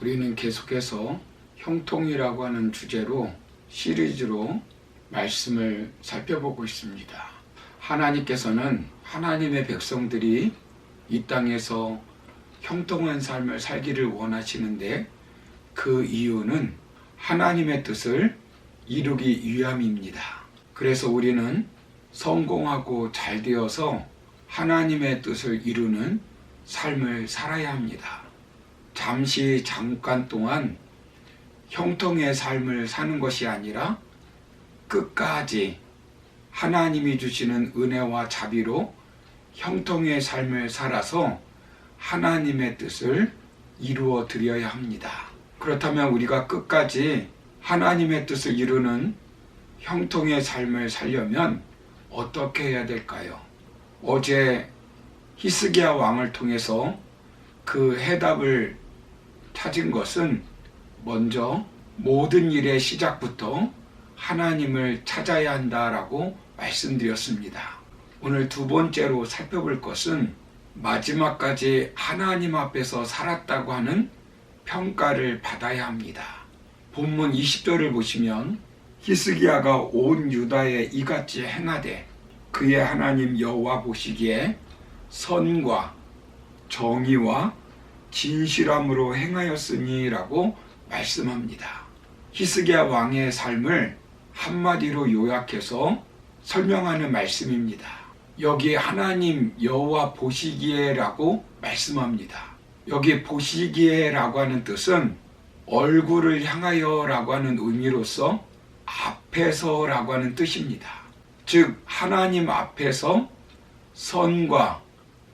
우리는 계속해서 형통이라고 하는 주제로 시리즈로 말씀을 살펴보고 있습니다. 하나님께서는 하나님의 백성들이 이 땅에서 형통한 삶을 살기를 원하시는데 그 이유는 하나님의 뜻을 이루기 위함입니다. 그래서 우리는 성공하고 잘 되어서 하나님의 뜻을 이루는 삶을 살아야 합니다. 잠시 잠깐 동안 형통의 삶을 사는 것이 아니라 끝까지 하나님이 주시는 은혜와 자비로 형통의 삶을 살아서 하나님의 뜻을 이루어 드려야 합니다. 그렇다면 우리가 끝까지 하나님의 뜻을 이루는 형통의 삶을 살려면 어떻게 해야 될까요? 어제 히스기야 왕을 통해서 그 해답을 찾은 것은 먼저 모든 일의 시작부터 하나님을 찾아야 한다라고 말씀드렸습니다. 오늘 두 번째로 살펴볼 것은 마지막까지 하나님 앞에서 살았다고 하는 평가를 받아야 합니다. 본문 20절을 보시면 히스기야가 온 유다에 이같이 행하되 그의 하나님 여호와 보시기에 선과 정의와 진실함으로 행하였으니라고 말씀합니다. 히스기야 왕의 삶을 한마디로 요약해서 설명하는 말씀입니다. 여기 하나님 여호와 보시기에라고 말씀합니다. 여기 보시기에라고 하는 뜻은 얼굴을 향하여라고 하는 의미로서 앞에서라고 하는 뜻입니다. 즉 하나님 앞에서 선과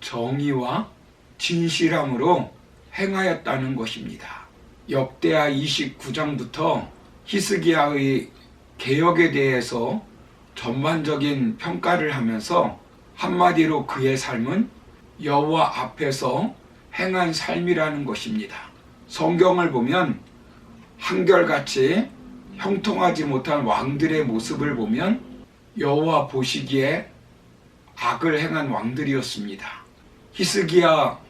정의와 진실함으로 행하였다는 것입니다. 역대하 29장부터 히스기야의 개혁에 대해서 전반적인 평가를 하면서 한마디로 그의 삶은 여호와 앞에서 행한 삶이라는 것입니다. 성경을 보면 한결같이 형통하지 못한 왕들의 모습을 보면 여호와 보시기에 악을 행한 왕들이었습니다. 히스기야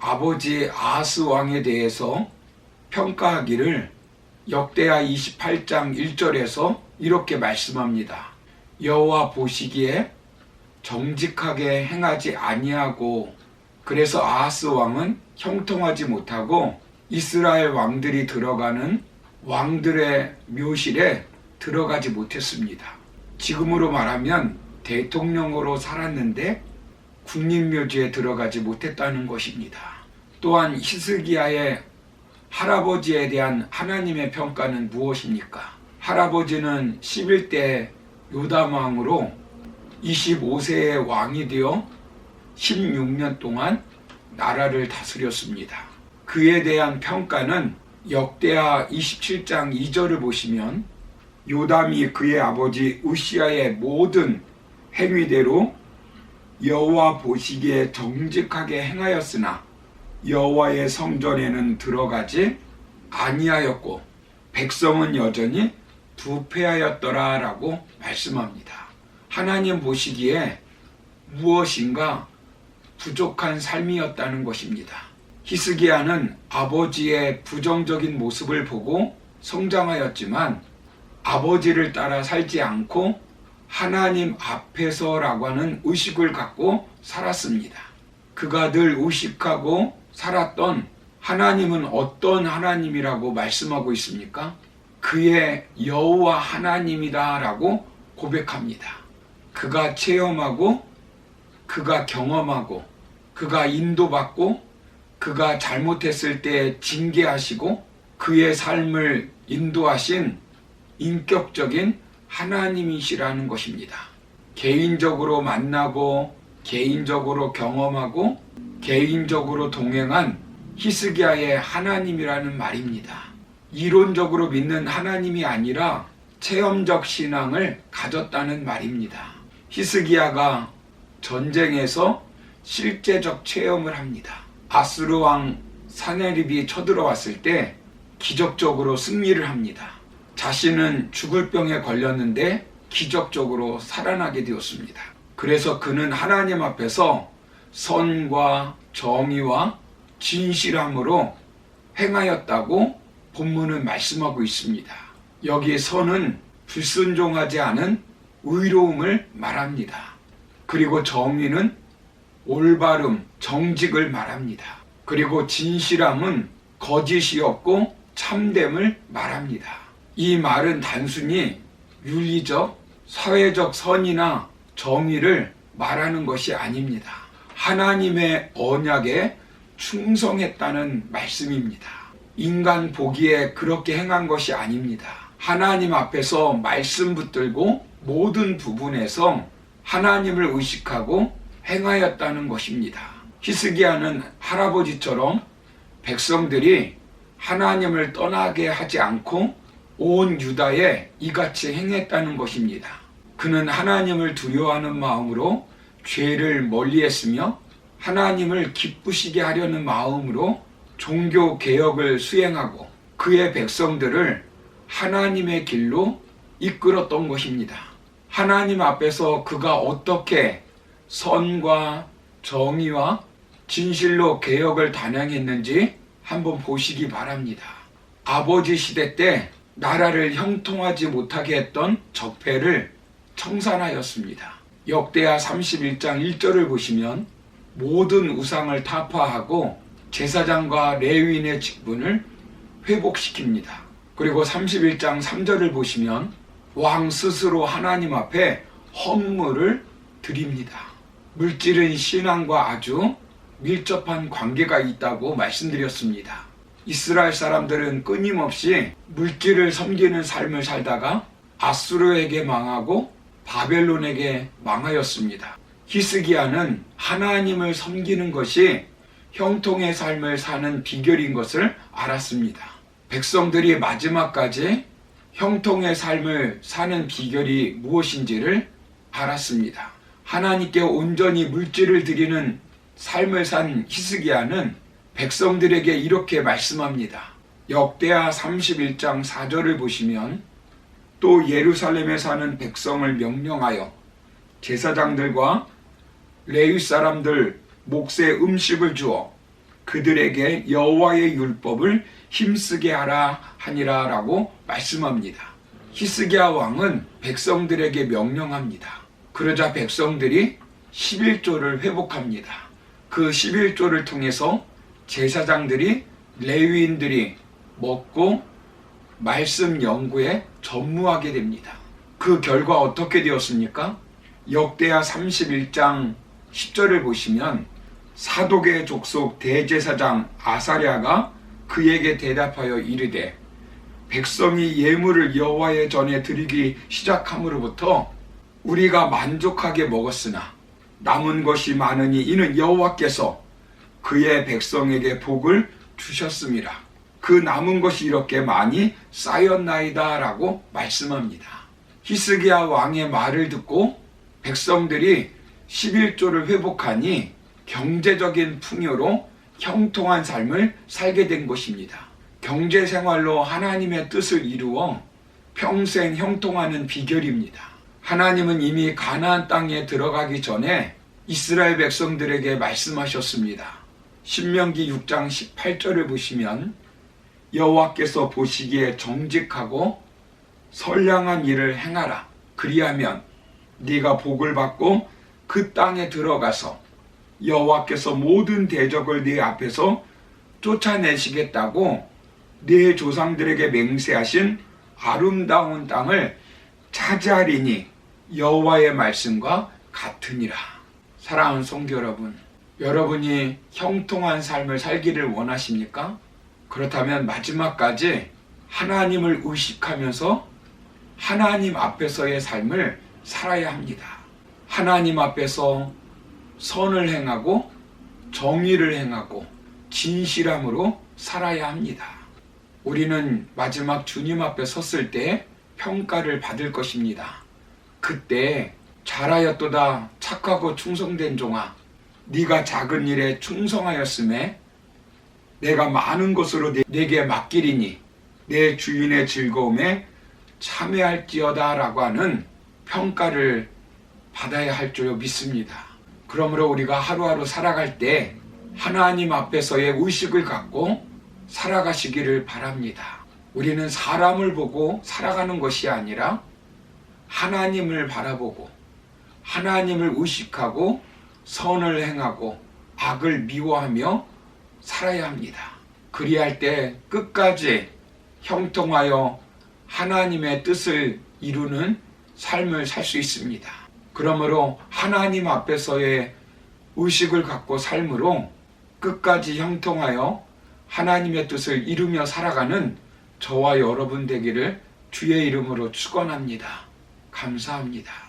아버지 아하스 왕에 대해서 평가하기를 역대하 28장 1절에서 이렇게 말씀합니다. 여호와 보시기에 정직하게 행하지 아니하고 그래서 아하스 왕은 형통하지 못하고 이스라엘 왕들이 들어가는 왕들의 묘실에 들어가지 못했습니다. 지금으로 말하면 대통령으로 살았는데 국립묘지에 들어가지 못했다는 것입니다. 또한 히스기야의 할아버지에 대한 하나님의 평가는 무엇입니까? 할아버지는 11대 요담왕으로 25세의 왕이 되어 16년 동안 나라를 다스렸습니다. 그에 대한 평가는 역대하 27장 2절을 보시면 요담이 그의 아버지 우시아의 모든 행위대로 여호와 보시기에 정직하게 행하였으나 여호와의 성전에는 들어가지 아니하였고 백성은 여전히 부패하였더라라고 말씀합니다. 하나님 보시기에 무엇인가 부족한 삶이었다는 것입니다. 히스기야는 아버지의 부정적인 모습을 보고 성장하였지만 아버지를 따라 살지 않고 하나님 앞에서라고 하는 의식을 갖고 살았습니다. 그가 늘 의식하고 살았던 하나님은 어떤 하나님이라고 말씀하고 있습니까? 그의 여호와 하나님이다라고 고백합니다. 그가 체험하고 그가 경험하고 그가 인도받고 그가 잘못했을 때 징계하시고 그의 삶을 인도하신 인격적인 하나님이시라는 것입니다. 개인적으로 만나고 개인적으로 경험하고 개인적으로 동행한 히스기야의 하나님이라는 말입니다. 이론적으로 믿는 하나님이 아니라 체험적 신앙을 가졌다는 말입니다. 히스기야가 전쟁에서 실제적 체험을 합니다. 아스루 왕 사네립이 쳐들어왔을 때 기적적으로 승리를 합니다. 자신은 죽을 병에 걸렸는데 기적적으로 살아나게 되었습니다. 그래서 그는 하나님 앞에서 선과 정의와 진실함으로 행하였다고 본문은 말씀하고 있습니다. 여기 선은 불순종하지 않은 의로움을 말합니다. 그리고 정의는 올바름, 정직을 말합니다. 그리고 진실함은 거짓이 없고 참됨을 말합니다. 이 말은 단순히 윤리적, 사회적 선이나 정의를 말하는 것이 아닙니다. 하나님의 언약에 충성했다는 말씀입니다. 인간 보기에 그렇게 행한 것이 아닙니다. 하나님 앞에서 말씀 붙들고 모든 부분에서 하나님을 의식하고 행하였다는 것입니다. 히스기야는 할아버지처럼 백성들이 하나님을 떠나게 하지 않고 온 유다에 이같이 행했다는 것입니다. 그는 하나님을 두려워하는 마음으로 죄를 멀리했으며 하나님을 기쁘시게 하려는 마음으로 종교 개혁을 수행하고 그의 백성들을 하나님의 길로 이끌었던 것입니다. 하나님 앞에서 그가 어떻게 선과 정의와 진실로 개혁을 단행했는지 한번 보시기 바랍니다. 아버지 시대 때 나라를 형통하지 못하게 했던 적폐를 청산하였습니다. 역대하 31장 1절을 보시면 모든 우상을 타파하고 제사장과 레위인의 직분을 회복시킵니다. 그리고 31장 3절을 보시면 왕 스스로 하나님 앞에 헌물을 드립니다. 물질은 신앙과 아주 밀접한 관계가 있다고 말씀드렸습니다. 이스라엘 사람들은 끊임없이 물질을 섬기는 삶을 살다가 아수르에게 망하고 바벨론에게 망하였습니다. 히스기야는 하나님을 섬기는 것이 형통의 삶을 사는 비결인 것을 알았습니다. 백성들이 마지막까지 형통의 삶을 사는 비결이 무엇인지를 알았습니다. 하나님께 온전히 물질을 드리는 삶을 산 히스기야는 백성들에게 이렇게 말씀합니다. 역대하 31장 4절을 보시면 또 예루살렘에 사는 백성을 명령하여 제사장들과 레위 사람들 몫의 음식을 주어 그들에게 여호와의 율법을 힘쓰게 하라 하니라라고 말씀합니다. 히스기야 왕은 백성들에게 명령합니다. 그러자 백성들이 11조를 회복합니다. 그 11조를 통해서 제사장들이 레위인들이 먹고 말씀 연구에 전무하게 됩니다. 그 결과 어떻게 되었습니까? 역대하 31장 10절을 보시면 사독의 족속 대제사장 아사랴가 그에게 대답하여 이르되 백성이 예물을 여호와의 전에 드리기 시작함으로부터 우리가 만족하게 먹었으나 남은 것이 많으니 이는 여호와께서 그의 백성에게 복을 주셨습니다. 그 남은 것이 이렇게 많이 쌓였나이다라고 말씀합니다. 히스기야 왕의 말을 듣고 백성들이 11조를 회복하니 경제적인 풍요로 형통한 삶을 살게 된 것입니다. 경제 생활로 하나님의 뜻을 이루어 평생 형통하는 비결입니다. 하나님은 이미 가나안 땅에 들어가기 전에 이스라엘 백성들에게 말씀하셨습니다. 신명기 6장 18절을 보시면 여호와께서 보시기에 정직하고 선량한 일을 행하라. 그리하면 네가 복을 받고 그 땅에 들어가서 여호와께서 모든 대적을 네 앞에서 쫓아내시겠다고 네 조상들에게 맹세하신 아름다운 땅을 차지하리니 여호와의 말씀과 같으니라. 사랑하는 성도 여러분, 여러분이 형통한 삶을 살기를 원하십니까? 그렇다면 마지막까지 하나님을 의식하면서 하나님 앞에서의 삶을 살아야 합니다. 하나님 앞에서 선을 행하고 정의를 행하고 진실함으로 살아야 합니다. 우리는 마지막 주님 앞에 섰을 때 평가를 받을 것입니다. 그때 잘하였도다 착하고 충성된 종아 네가 작은 일에 충성하였음에 내가 많은 것으로 내- 내게 맡기리니 내 주인의 즐거움에 참여할지어다라고 하는 평가를 받아야 할줄 믿습니다. 그러므로 우리가 하루하루 살아갈 때 하나님 앞에서의 의식을 갖고 살아가시기를 바랍니다. 우리는 사람을 보고 살아가는 것이 아니라 하나님을 바라보고 하나님을 의식하고 선을 행하고 악을 미워하며 살아야 합니다. 그리할 때 끝까지 형통하여 하나님의 뜻을 이루는 삶을 살 수 있습니다. 그러므로 하나님 앞에서의 의식을 갖고 삶으로 끝까지 형통하여 하나님의 뜻을 이루며 살아가는 저와 여러분 되기를 주의 이름으로 축원합니다. 감사합니다.